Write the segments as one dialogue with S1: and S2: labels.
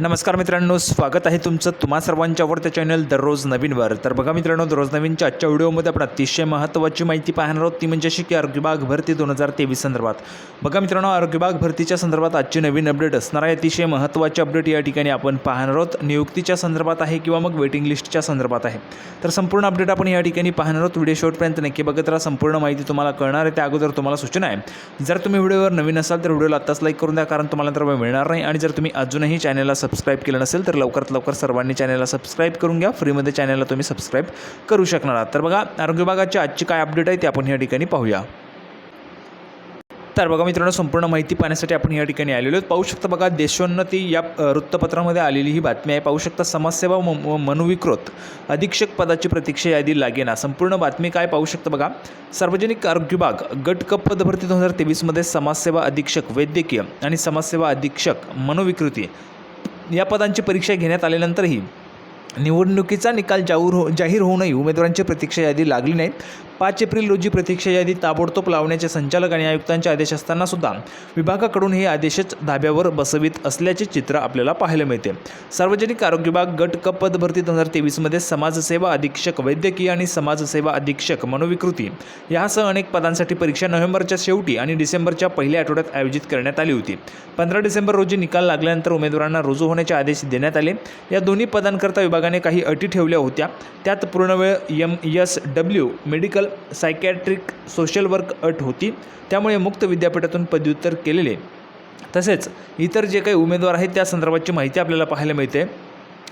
S1: नमस्कार मित्रांनो स्वागत आहे तुमचं तुम्हा सर्वांच्या आवडत्या चॅनल दररोज नवीनवर. तर बघा मित्रांनो दररोज नवीनच्या आजच्या व्हिडिओमध्ये आपण अतिशय महत्त्वाची माहिती पाहणार आहोत. ती म्हणजे अशी की आरोग्य भरती दोन हजार तेवीस संदर्भात. बघा मित्रांनो आरोग्य भरतीच्या संदर्भात आजची नवीन अपडेट असणार आहे. अतिशय महत्त्वाची अपडेट या ठिकाणी आपण पाहणार आहोत. नियुक्तीच्या संदर्भात आहे किंवा मग वेटिंग लिस्टच्या संदर्भात आहे. तर संपूर्ण अपडेट आपण या ठिकाणी पाहणार आहोत. व्हिडिओ शेवटपर्यंत नक्की बघत राहा. संपूर्ण माहिती तुम्हाला कळणार आहे. त्या अगोदर तुम्हाला सूचना आहे. जर तुम्ही व्हिडिओवर नवीन असाल तर व्हिडिओला आत्ताच लाईक करून द्या कारण तुम्हाला तर मिळणार नाही. आणि जर तुम्ही अजूनही चॅनलला सबस्क्राईब केलं नसेल तर लवकरात लवकर सर्वांनी चॅनलला सबस्क्राईब करून घ्या. फ्रीमध्ये चॅनलला तुम्ही सबस्क्राईब करू शकणार आहात. तर बघा आरोग्य विभागाची आजची काय अपडेट आहे ते आपण या ठिकाणी पाहूया. तर बघा मित्रांनो संपूर्ण माहिती पाहण्यासाठी आपण या ठिकाणी आलेलो आहोत. पाहू शकता बघा देशोन्नती या वृत्तपत्रामध्ये आलेली ही बातमी आहे. पाहू शकता समाजसेवा व मनोविकृत अधीक्षक पदाची प्रतीक्षा यादी लागेना. संपूर्ण बातमी काय पाहू शकता बघा. सार्वजनिक आरोग्य विभाग गट कप पदभरती दोन हजार तेवीसमध्ये समाजसेवा अधीक्षक वैद्यकीय आणि समाजसेवा अधीक्षक मनोविकृती या पदांची परीक्षा घेण्यात आल्यानंतरही निवडणुकीचा निकाल जाऊर हो जाहीर होऊनही उमेदवारांची प्रतीक्षा यादी लागली नाही पाच एप्रिल रोजी प्रतीक्षा यादी ताबडतोब लावण्याचे संचालक आणि आयुक्तांचे आदेश असताना सुद्धा विभागाकडून हे आदेशच धाब्यावर बसवित असल्याचे चित्र आपल्याला पाहायला मिळते. सार्वजनिक आरोग्य विभाग गट क पदभरती दोन हजार तेवीसमध्ये समाजसेवा अधीक्षक वैद्यकीय आणि समाजसेवा अधीक्षक मनोविकृती यासह अनेक पदांसाठी परीक्षा नोव्हेंबरच्या शेवटी आणि डिसेंबरच्या पहिल्या आठवड्यात आयोजित करण्यात आली होती. पंधरा डिसेंबर रोजी निकाल लागल्यानंतर उमेदवारांना रुजू होण्याचे आदेश देण्यात आले. या दोन्ही पदांकरता विभागाने काही अटी ठेवल्या होत्या. त्यात पूर्णवेळ M S W medical psychiatric social work अट होती. त्यामुळे मुक्त विद्यापीठातून पदव्युत्तर केलेले. तसेच इतर जे काही उमेदवार आहेत त्या संदर्भाची माहिती आपल्याला पाहायला मिळते.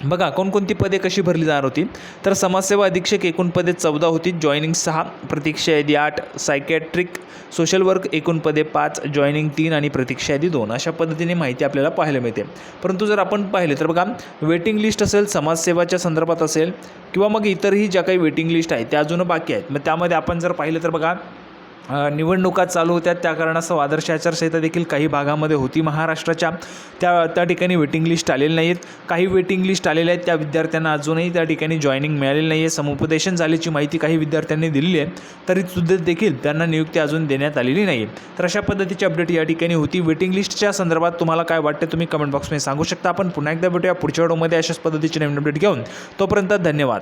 S1: बघा कोणकोणती पदे कशी भरली जाणार होती? तर समाजसेवा अधीक्षक एकूण पदे चौदा होती जॉईनिंग सहा प्रतीक्षा यादी आठ सायकॅट्रिक सोशल वर्क एकूण पदे पाच जॉईनिंग तीन आणि प्रतीक्षा यादी दोन. अशा पद्धतीने माहिती आपल्याला पाहायला मिळते. परंतु जर आपण पाहिले तर बघा वेटिंग लिस्ट असेल समाजसेवाच्या संदर्भात असेल किंवा मग इतरही ज्या काही वेटिंग लिस्ट आहेत त्या अजून बाकी आहेत. मग त्यामध्ये आपण जर पाहिलं तर बघा निवडणुका चालू होत्या त्या कारणास्तव आदर्श आचारसंहिता देखील काही भागामध्ये होती महाराष्ट्राच्या. त्या त्या ठिकाणी वेटिंग लिस्ट आलेली नाहीत काही वेटिंग लिस्ट आलेल्या आहेत. त्या विद्यार्थ्यांना अजूनही त्या ठिकाणी जॉईनिंग मिळालेली नाही आहे समुपदेशन झाल्याची माहिती काही विद्यार्थ्यांनी दिलेली आहे. तरी सुद्धा देखील त्यांना नियुक्ती अजून देण्यात आलेली नाही आहे तर अशा पद्धतीची अपडेट या ठिकाणी होती. वेटिंग लिस्टच्या संदर्भात तुम्हाला काय वाटते तुम्ही कमेंट बॉक्समध्ये सांगू शकता. आपण पुन्हा एकदा भेटूया पुढच्या व्हिडिओमध्ये. अशाच पद्धतीची नवीन अपडेट घेऊन. तोपर्यंत धन्यवाद.